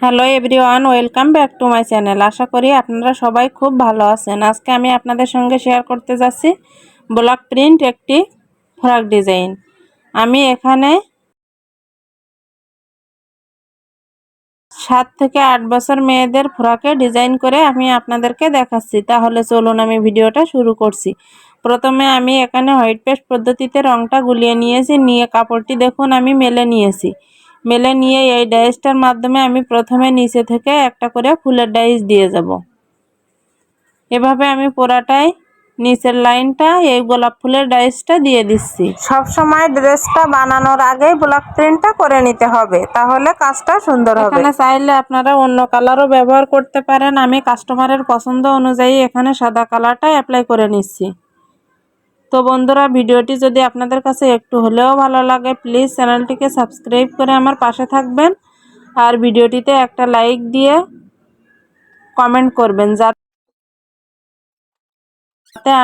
Hello everyone, welcome back to my channel. আশা করি আপনারা সবাই খুব ভালো আছেন। আজকে আমি আপনাদের সঙ্গে শেয়ার করতে যাচ্ছি ব্লক প্রিন্ট একটি ফ্রক ডিজাইন। আমি এখানে সাত থেকে আট বছর মেয়েদের ফ্রকে ডিজাইন করে আমি আপনাদেরকে দেখাচ্ছি। তাহলে চলুন আমি ভিডিওটা শুরু করছি। প্রথমে আমি এখানে হোয়াইট পেস্ট পদ্ধতিতে রঙটা গুলিয়ে নিয়েছি। নিয়ে কাপড়টি দেখুন, আমি মেলে নিয়েছি। মেলে নিয়ে এই ডাইসটার মাধ্যমে আমি প্রথমে নিচে থেকে একটা করে ফুলের ডাইস দিয়ে যাব। এভাবে আমি পোড়াটাই নিচের লাইনটা এই গোলাপ ফুলের ডাইসটা দিয়ে দিচ্ছি। সব সময় ড্রেসটা বানানোর আগেই ব্লক প্রিন্টটা করে নিতে হবে তাহলে কাজটা সুন্দর হবে। এখানে চাইলে আপনারা অন্য কালারও ব্যবহার করতে পারেন। আমি কাস্টমারের পছন্দ অনুযায়ী এখানে সাদা কালারটা অ্যাপ্লাই করে নিচ্ছি। তো বন্ধুরা, ভিডিওটি যদি আপনাদের কাছে একটু হলেও ভালো লাগে প্লিজ চ্যানেলটিকে সাবস্ক্রাইব করে আমার পাশে থাকবেন। আর ভিডিওটিতে একটা লাইক দিয়ে কমেন্ট করবেন, যাতে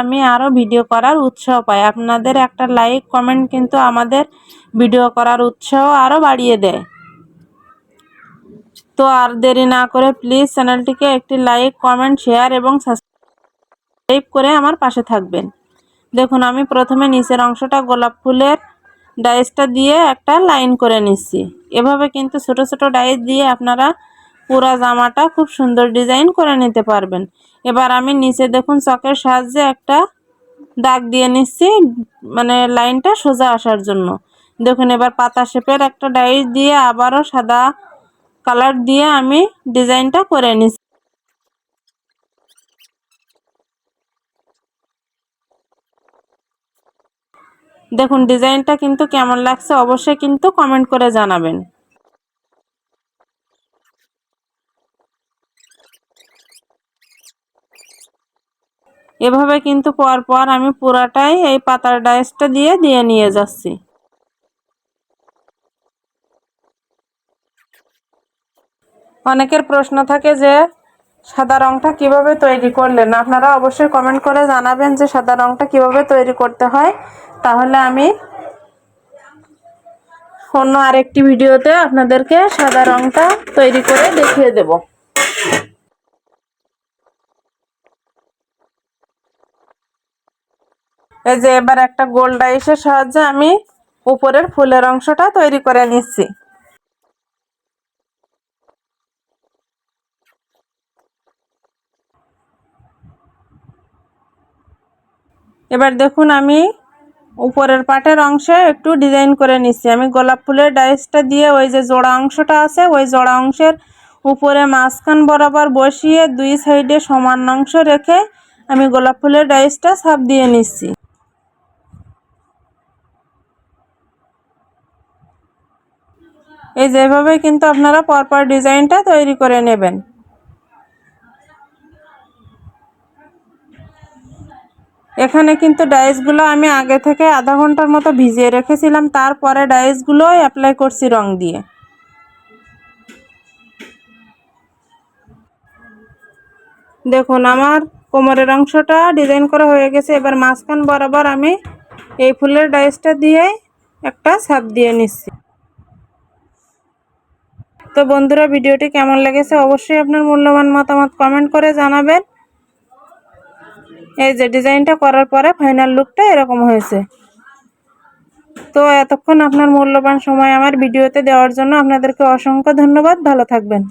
আমি আরও ভিডিও করার উৎসাহ পাই। আপনাদের একটা লাইক কমেন্ট কিন্তু আমাদের ভিডিও করার উৎসাহ আরও বাড়িয়ে দেয়। তো আর দেরি না করে প্লিজ চ্যানেলটিকে একটি লাইক কমেন্ট শেয়ার এবং সাবস্ক্রাইব করে আমার পাশে থাকবেন। দেখুন, আমি প্রথমে নিচের অংশটা গোলাপ ফুলের ডাইসটা দিয়ে একটা লাইন করে নিচ্ছি। এভাবে কিন্তু ছোট ছোট ডাইস দিয়ে আপনারা পুরা জামাটা খুব সুন্দর ডিজাইন করে নিতে পারবেন। এবার আমি নিচে দেখুন, চকের সাহায্যে একটা দাগ দিয়ে নিচ্ছি মানে লাইনটা সোজা আসার জন্য। দেখুন, এবার পাতা শেপের একটা ডাইস দিয়ে আবারও সাদা কালার দিয়ে আমি ডিজাইনটা করে নিচ্ছি। দেখুন, ডিজাইনটা কিন্তু কেমন লাগছে অবশ্যই কিন্তু কমেন্ট করে জানাবেন। এভাবে কিন্তু পর পর আমি পুরাটাই এই পাতার ডাইসটা দিয়ে দিয়ে নিয়ে যাচ্ছি। অনেকের প্রশ্ন থাকে যে সাদা রংটা কীভাবে তৈরি করলেন? আপনারা অবশ্যই কমেন্ট করে জানাবেন যে সাদা রংটা কীভাবে তৈরি করতে হয়। তাহলে আমি অন্য আরেকটি ভিডিওতে আপনাদেরকে সাদা রংটা তৈরি করে দেখিয়ে দেব। এই যে এবার একটা গোল ডাইসের সাহায্যে আমি উপরের ফুলের অংশটা তৈরি করে নিচ্ছি। এবার দেখুন আমি উপরের পাটের অংশে একটু ডিজাইন করে নিচ্ছি। আমি গোলাপ ফুলের ডাইসটা দিয়ে ওই যে জোড়া অংশটা আছে, ওই জোড়া অংশের উপরে মাঝখান বরাবর বসিয়ে দুই সাইডে সমান অংশ রেখে আমি গোলাপ ফুলের ডাইসটা সাপ দিয়ে নিচ্ছি। এই যেভাবে কিন্তু আপনারা পরপর ডিজাইনটা তৈরি করে নেবেন। এখানে কিন্তু ডাইসগুলো আমি আগে থেকে আধা ঘণ্টার মতো ভিজিয়ে রেখেছিলাম, তারপরে ডাইসগুলো অ্যাপ্লাই করছি রং দিয়ে। দেখুন, আমার কোমরের অংশটা ডিজাইন করা হয়ে গেছে, এবার মাঝখান বরাবর আমি এই ফুলের ডাইসটা দিয়ে একটা ছাপ দিয়ে নিচ্ছি। তো বন্ধুরা, ভিডিওটি কেমন লেগেছে অবশ্যই আপনার মূল্যবান মতামত কমেন্ট করে জানাবেন। এই যে ডিজাইনটা করার পরে ফাইনাল লুকটা এরকম হয়েছে। তো এতক্ষণ আপনার মূল্যবান সময় আমার ভিডিওতে দেওয়ার জন্য আপনাদেরকে অসংখ্য ধন্যবাদ। ভালো থাকবেন।